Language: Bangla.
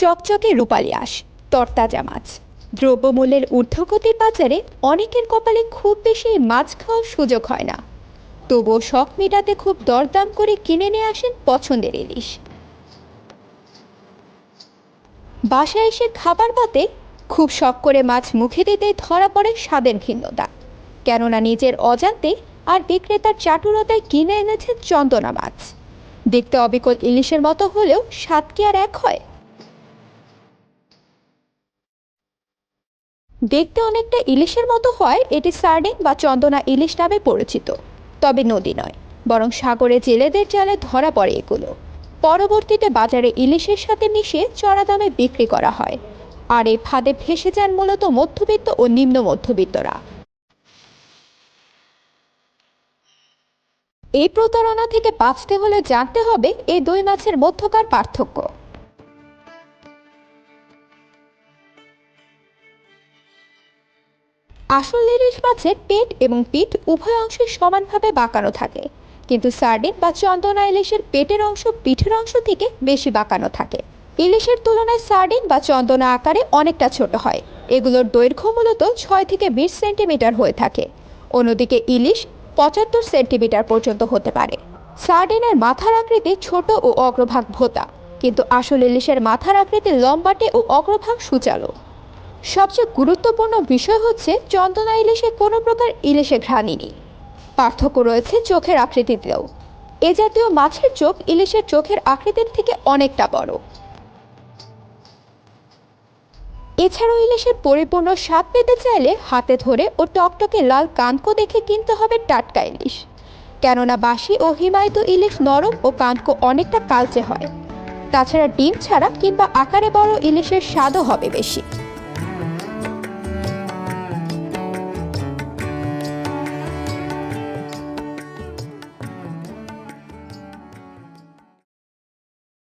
চকচকে রূপালি আঁশ, তরতাজা মাছ। দ্রব্যমূল্যের ঊর্ধ্বগতির বাজারে অনেকের কপালে খুব বেশি মাছ খাওয়ার সুযোগ হয় না। তবুও শখ মেটাতে খুব দরদাম করে কিনে নিয়ে আসেন পছন্দের ইলিশ। বাসায় এসে খাবার পাতে খুব শখ করে মাছ মুখে দিতেই ধরা পড়ে স্বাদের ভিন্নতা কেননা নিজের অজান্তে আর বিক্রেতার চাটুরতায় কিনে এনেছে চন্দনা মাছ। দেখতে অবিকল ইলিশের মতো হলেও স্বাদ কি আর এক হয়? দেখতে অনেকটা ইলিশের মতো হয়, এটি সার্ডিন বা চন্দনা ইলিশ নামে পরিচিত। তবে নদী নয়, বরং সাগরে জেলেদের জালে ধরা পড়ে এগুলো। পরবর্তীতে বাজারে ইলিশের সাথে মিশে চড়া দামে বিক্রি করা হয়। আর এই ফাঁদে ভেসে যান মূলত মধ্যবিত্ত ও নিম্ন মধ্যবিত্তরা। এই প্রতারণা থেকে বাঁচতে হলে জানতে হবে, এই দুই মাছের মধ্যকার পার্থক্য। আসল ইলিশ মাছের পেট এবং পিঠ উভয় অংশে সমানভাবে বাঁকানো থাকে। কিন্তু সার্ডিন বা চন্দনা ইলিশের পেটের অংশ পিঠের অংশ থেকে বেশি বাঁকানো থাকে। ইলিশের তুলনায় সার্ডিন বা চন্দনা আকারে অনেকটা ছোট হয়। এগুলোর দৈর্ঘ্য মূলত ছয় থেকে বিশ সেন্টিমিটার হয়ে থাকে। অন্যদিকে ইলিশ পঁচাত্তর সেন্টিমিটার পর্যন্ত হতে পারে। সার্ডিনের মাথার আকৃতি ছোট ও অগ্রভাগ ভোতা। কিন্তু আসল ইলিশের মাথার আকৃতি লম্বাটে ও অগ্রভাগ সূচালো। সবচেয়ে গুরুত্বপূর্ণ বিষয় হচ্ছে চন্দনা ইলিশে কোনো প্রকার ইলিশে ঘ্রাণই নেই। পার্থক্য রয়েছে চোখের আকৃতিতেও। এ জাতীয় মাছের চোখ ইলিশের চোখের আকৃতির থেকে অনেকটা বড়। এছাড়াও ইলিশের পরিপূর্ণ স্বাদ পেতে চাইলে হাতে ধরে ও টকটকে লাল কানকো দেখে কিনতে হবে টাটকা ইলিশ। কেননা বাসি ও হিমায়িত ইলিশ নরম ও কানকো অনেকটা কালচে হয়। তাছাড়া ডিম ছাড়া কিংবা আকারে বড় ইলিশের স্বাদও হবে বেশি।